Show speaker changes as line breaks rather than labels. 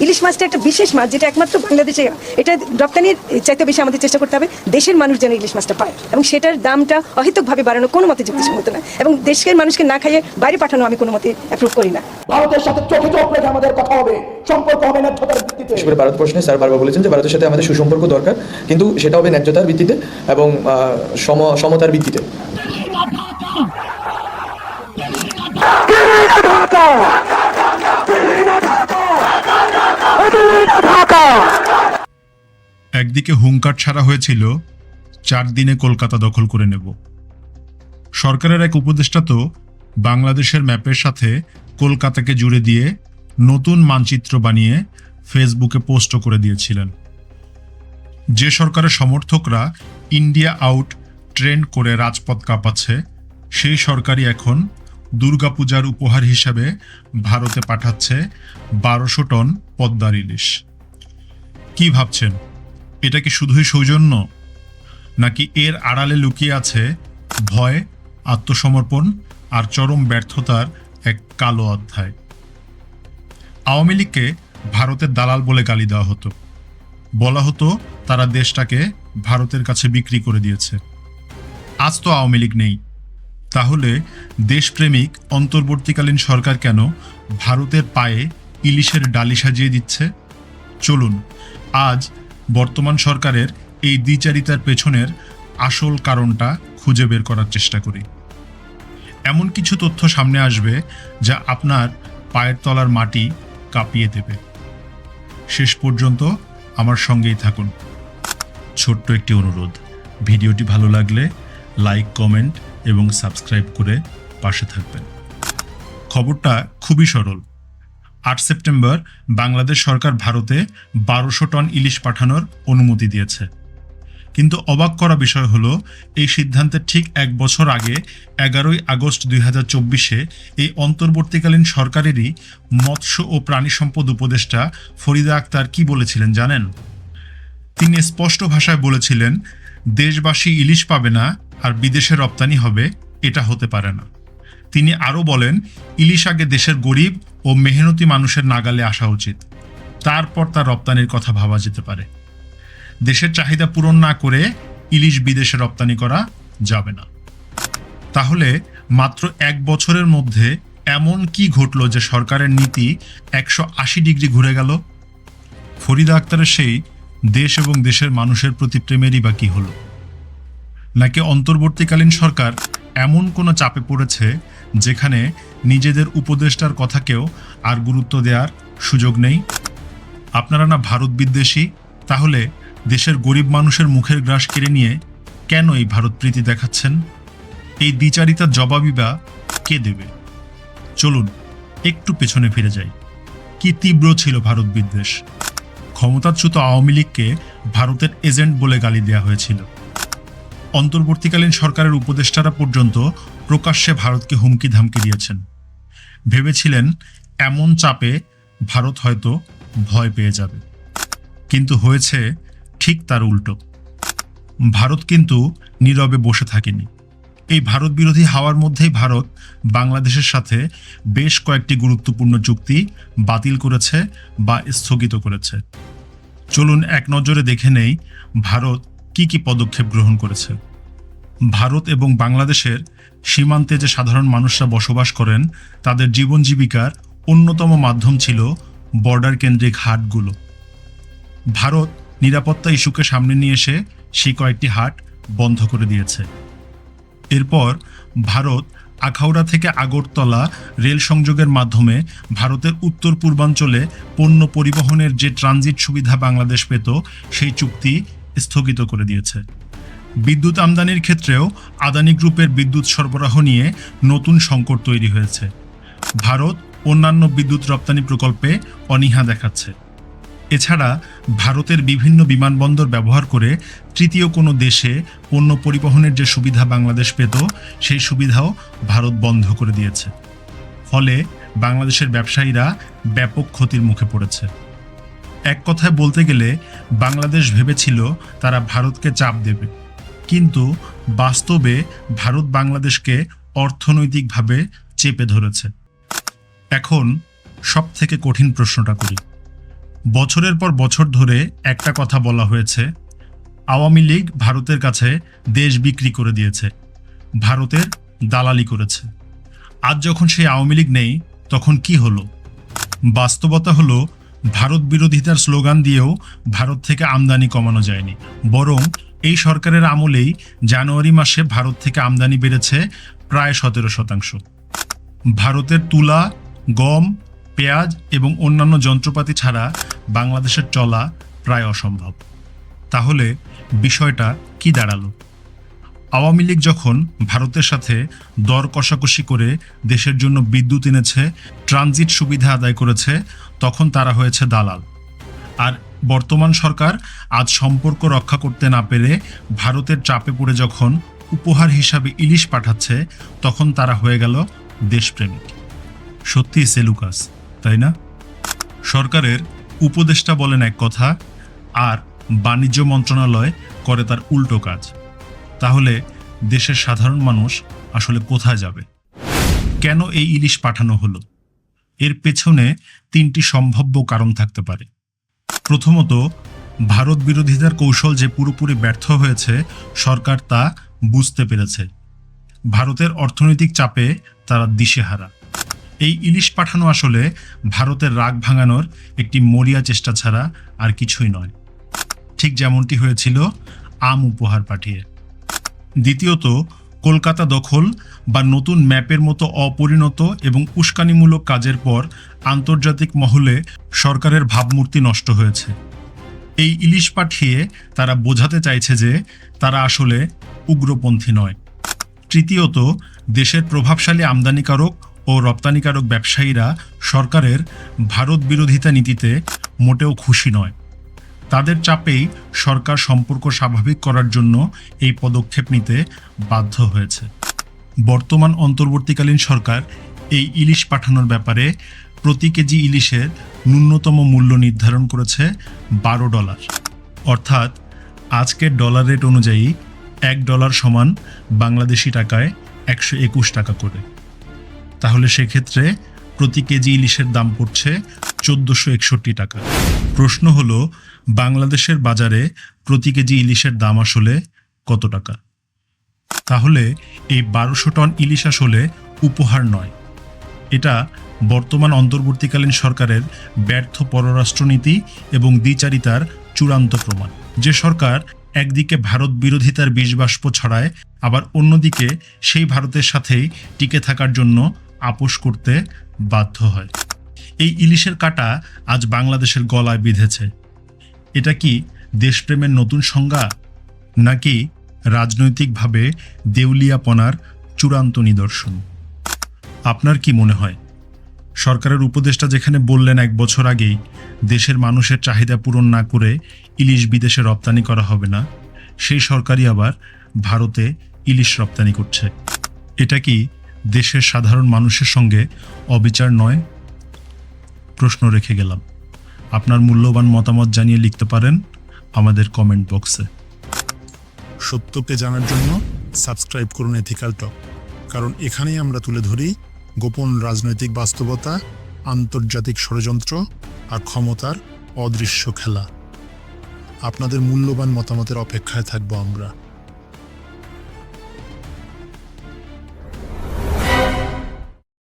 ইলিশ মাছটা একটা বিশেষ মাছ যেটা একমাত্র বাংলাদেশে এটা রপ্তানির চাইতে বেশি আমাদের চেষ্টা করতে হবে দেশের মানুষ যেন ইলিশ মাছটা পায়। এবং সেটার দামটা অহেতুকভাবে বাড়ানো কোনো মতে যুক্তিসঙ্গত না। এবং দেশের মানুষকে না খাইয়ে বাইরে পাঠানো আমি কোনো মতে অ্যাপ্রুভ করি না।
ভারতের সাথে চোখে চোখ রেখে আমাদের কথা হবে। সম্পর্ক হবে ন্যায্যতার ভিত্তিতে।
বিশেষ করে ভারত প্রশ্নে স্যার বারবার বলেছেন যে ভারতের সাথে আমাদের সুসম্পর্ক দরকার কিন্তু সেটা হবে ন্যায্যতার ভিত্তিতে এবং আহ, সম সমতার ভিত্তিতে।
একদিকে হুঙ্কার ছাড়া হয়েছিল চার দিনে কলকাতা দখল করে নেব। সরকারের এক উপদেষ্টা তো বাংলাদেশের ম্যাপের সাথে কলকাতাকে জুড়ে দিয়ে নতুন মানচিত্র বানিয়ে ফেসবুকে পোস্ট করে দিয়েছিলেন। যে সরকারের সমর্থকরা ইন্ডিয়া আউট ট্রেন্ড করে রাজপথ কাঁপাচ্ছে, সেই সরকারই এখন দুর্গাপূজার উপহার হিসাবে ভারতে পাঠাচ্ছে বারোশো টন পদ্মার ইলিশ। কি ভাবছেন? এটা কি শুধুই সৌজন্য? নাকি এর আড়ালে লুকিয়ে আছে ভয়, আত্মসমর্পণ আর চরম ব্যর্থতার এক কালো অধ্যায়। আওয়ামী লীগকে ভারতের দালাল বলে গালি দেওয়া হতো। বলা হতো তারা দেশটাকে ভারতের কাছে বিক্রি করে দিয়েছে। আজ তো আওয়ামী লীগ নেই। তাহলে দেশপ্রেমিক অন্তর্বর্তীকালীন সরকার কেন ভারতের পায়ে ইলিশের ডালি সাজিয়ে দিচ্ছে? চলুন, আজ বর্তমান সরকারের এই দ্বিচারিতার পেছনের আসল কারণটা খুঁজে বের করার চেষ্টা করি। এমন কিছু তথ্য সামনে আসবে যা আপনার পায়ের তলার মাটি কাঁপিয়ে দেবে। শেষ পর্যন্ত আমার সঙ্গেই থাকুন। ছোট্ট একটি অনুরোধ, ভিডিওটি ভালো লাগলে লাইক, কমেন্ট এবং সাবস্ক্রাইব করে পাশে থাকবেন। খবরটা খুবই সরল। আট সেপ্টেম্বর বাংলাদেশ সরকার ভারতে বারোশো টন ইলিশ পাঠানোর অনুমতি দিয়েছে। কিন্তু অবাক করা বিষয় হলো, এই সিদ্ধান্তের ঠিক এক বছর আগে, এগারোই আগস্ট দুই হাজার চব্বিশে, এই অন্তর্বর্তীকালীন সরকারেরই মৎস্য ও প্রাণী সম্পদ উপদেষ্টা ফরিদা আক্তার কি বলেছিলেন জানেন? তিনি স্পষ্ট ভাষায় বলেছিলেন, দেশবাসী ইলিশ পাবে না আর বিদেশে রপ্তানি হবে, এটা হতে পারে না। তিনি আরও বলেন ইলিশ আগে দেশের গরিব ও মেহনতি মানুষের নাগালে আসা উচিত। তারপর তার রপ্তানির কথা ভাবা যেতে পারে। দেশের চাহিদা পূরণ না করে ইলিশ বিদেশে রপ্তানি করা যাবে না। তাহলে মাত্র এক বছরের মধ্যে এমন কি ঘটলো যে সরকারের নীতি একশো আশি ডিগ্রি ঘুরে গেল? ফরিদা আক্তারের সেই দেশ এবং দেশের মানুষের প্রতি প্রেমেরই বা কি হলো? নাকি অন্তর্বর্তীকালীন সরকার এমন কোনো চাপে পড়েছে যেখানে নিজেদের উপদেষ্টার কথাকেও আর গুরুত্ব দেওয়ার সুযোগ নেই? আপনারা না ভারত বিদ্বেষী? তাহলে দেশের গরিব মানুষের মুখের গ্রাস কেড়ে নিয়ে কেন এই ভারত প্রীতি দেখাচ্ছেন? এই দ্বিচারিতার জবাবই বা কে দেবে? চলুন, একটু পেছনে ফিরে যাই। কি তীব্র ছিল ভারত বিদ্বেষ? ক্ষমতাচ্যুত আওয়ামী লীগকে ভারতের এজেন্ট বলে গালি দেওয়া হয়েছিল। অন্তর্বর্তীকালীন সরকারের উপদেষ্টারা পর্যন্ত প্রকাশ্যে ভারতকে হুমকি ধামকি দিয়েছেন। ভেবেছিলেন এমন চাপে ভারত হয়তো ভয় পেয়ে যাবে। কিন্তু হয়েছে ঠিক তার উল্টো। ভারত কিন্তু নীরবে বসে থাকেনি। এই ভারত বিরোধী হাওয়ার মধ্যেই ভারত বাংলাদেশের সাথে বেশ কয়েকটি গুরুত্বপূর্ণ চুক্তি বাতিল করেছে বা স্থগিত করেছে। চলুন এক নজরে দেখে নেই ভারত কি কি পদক্ষেপ গ্রহণ করেছে? ভারত এবং বাংলাদেশের সীমান্তে যে সাধারণ মানুষরা বসবাস করেন, তাদের জীবন জীবিকার অন্যতম মাধ্যম ছিল বর্ডার কেন্দ্রিক হাটগুলো। ভারত নিরাপত্তা ইস্যুকে সামনে নিয়ে এসে সেই কয়েকটি হাট বন্ধ করে দিয়েছে। এরপর ভারত আখাউড়া থেকে আগরতলা রেল সংযোগের মাধ্যমে ভারতের উত্তর পূর্বাঞ্চলে পণ্য পরিবহনের যে ট্রানজিট সুবিধা বাংলাদেশ পেত, সেই চুক্তি স্থগিত করে দিয়েছে। বিদ্যুৎ আমদানির ক্ষেত্রেও আদানি গ্রুপের বিদ্যুৎ সরবরাহ নিয়ে নতুন সংকট তৈরি হয়েছে। ভারত অন্যান্য বিদ্যুৎ রপ্তানি প্রকল্পে অনীহা দেখাচ্ছে। এছাড়া ভারতের বিভিন্ন বিমানবন্দর ব্যবহার করে তৃতীয় কোনো দেশে পণ্য পরিবহনের যে সুবিধা বাংলাদেশ পেত, সেই সুবিধাও ভারত বন্ধ করে দিয়েছে। ফলে বাংলাদেশের ব্যবসায়ীরা ব্যাপক ক্ষতির মুখে পড়েছে। এক কথায় বলতে গেলে বাংলাদেশ ভেবেছিল তারা ভারতকে চাপ দেবে। কিন্তু বাস্তবে ভারত বাংলাদেশকে অর্থনৈতিকভাবে চেপে ধরেছে। এখন সব থেকে কঠিন প্রশ্নটা করি। বছরের পর বছর ধরে একটা কথা বলা হয়েছে, আওয়ামী লীগ ভারতের কাছে দেশ বিক্রি করে দিয়েছে, ভারতের দালালি করেছে। আজ যখন সেই আওয়ামী লীগ নেই, তখন কি হলো? বাস্তবতা হলো ভারত বিরোধিতার স্লোগান দিয়েও ভারত থেকে আমদানি কমানো যায়নি। বরং এই সরকারের আমলেই জানুয়ারি মাসে ভারত থেকে আমদানি বেড়েছে প্রায় সতেরো শতাংশ। ভারতের তুলা, গম, পেঁয়াজ এবং অন্যান্য যন্ত্রপাতি ছাড়া বাংলাদেশের চলা প্রায় অসম্ভব। তাহলে বিষয়টা কি দাঁড়াল? আওয়ামী লীগ যখন ভারতের সাথে দর কষাকষি করে দেশের জন্য বিদ্যুৎ এনেছে, ট্রানজিট সুবিধা আদায় করেছে, তখন তারা হয়েছে দালাল। আর বর্তমান সরকার আজ সম্পর্ক রক্ষা করতে না পেরে ভারতের চাপে পড়ে যখন উপহার হিসাবে ইলিশ পাঠাচ্ছে, তখন তারা হয়ে গেল দেশপ্রেমিক। সত্যি সেলুকাস তাই না? সরকারের উপদেষ্টা বলেন এক কথা, আর বাণিজ্য মন্ত্রণালয় করে তার উল্টো কাজ। তাহলে দেশের সাধারণ মানুষ আসলে কোথায় যাবে? কেন এই ইলিশ পাঠানো হলো? এর পেছনে তিনটি সম্ভাব্য কারণ থাকতে পারে। প্রথমত, ভারত বিরোধীদের কৌশল যে পুরোপুরি ব্যর্থ হয়েছে, সরকার তা বুঝতে পেরেছে। ভারতের অর্থনৈতিক চাপে তারা দিশেহারা। এই ইলিশ পাঠানো আসলে ভারতের রাগ ভাঙানোর একটি মরিয়া চেষ্টা ছাড়া আর কিছুই নয়। ঠিক যেমনটি হয়েছিল আম উপহার পাঠিয়ে। দ্বিতীয়ত, কলকাতা দখল বা নতুন ম্যাপের মতো অপরিণত এবং উস্কানিমূলক কাজের পর আন্তর্জাতিক মহলে সরকারের ভাবমূর্তি নষ্ট হয়েছে। এই ইলিশ পাঠিয়ে তারা বোঝাতে চাইছে যে তারা আসলে উগ্রপন্থী নয়। তৃতীয়ত, দেশের প্রভাবশালী আমদানিকারক ও রপ্তানিকারক ব্যবসায়ীরা সরকারের ভারত বিরোধিতা নীতিতে মোটেও খুশি নয়। তাদের চাপেই সরকার সম্পর্ক স্বাভাবিক করার জন্য এই পদক্ষেপ নিতে বাধ্য হয়েছে। বর্তমান অন্তর্বর্তীকালীন সরকার এই ইলিশ পাঠানোর ব্যাপারে প্রতি কেজি ইলিশের ন্যূনতম মূল্য নির্ধারণ করেছে বারো ডলার। অর্থাৎ আজকের ডলার রেট অনুযায়ী এক ডলার সমান বাংলাদেশি টাকায় একশো একুশ টাকা করে। তাহলে সেক্ষেত্রে প্রতি কেজি ইলিশের দাম পড়ছে চোদ্দোশো একষট্টি টাকা। প্রশ্ন হলো, বাংলাদেশের বাজারে প্রতি কেজি ইলিশের দাম আসলে কত টাকা? তাহলে এই বারোশো টন ইলিশ আসলে উপহার নয়। এটা বর্তমান অন্তর্বর্তীকালীন সরকারের ব্যর্থ পররাষ্ট্রনীতি এবং দ্বিচারিতার চূড়ান্ত প্রমাণ। যে সরকার একদিকে ভারত বিরোধিতার বিষবাষ্প ছড়ায়, আবার অন্যদিকে সেই ভারতের সাথেই টিকে থাকার জন্য আপোষ করতে বাধ্য হয়। এই ইলিশের কাটা আজ বাংলাদেশের গলায় বিঁধেছে। এটা কি দেশপ্রেমের নতুন সংজ্ঞা? নাকি রাজনৈতিকভাবে দেউলিয়াপনার চূড়ান্ত নিদর্শন? আপনার কি মনে হয়? সরকারের উপদেষ্টা যেখানে বললেন এক বছর আগেই, দেশের মানুষের চাহিদা পূরণ না করে ইলিশ বিদেশে রপ্তানি করা হবে না, সেই সরকারই আবার ভারতে ইলিশ রপ্তানি করছে। এটা কি দেশের সাধারণ মানুষের সঙ্গে অবিচার নয়, প্রশ্ন রেখে গেলাম। আপনার মূল্যবান মতামত জানিয়ে লিখতে পারেন আমাদের কমেন্ট বক্সে।
সত্যকে জানার জন্য সাবস্ক্রাইব করুন এথিক্যাল টক, কারণ এখানেই আমরা তুলে ধরি গোপন রাজনৈতিক বাস্তবতা, আন্তর্জাতিক ষড়যন্ত্র আর ক্ষমতার অদৃশ্য খেলা। আপনাদের মূল্যবান মতামতের অপেক্ষায় থাকব আমরা।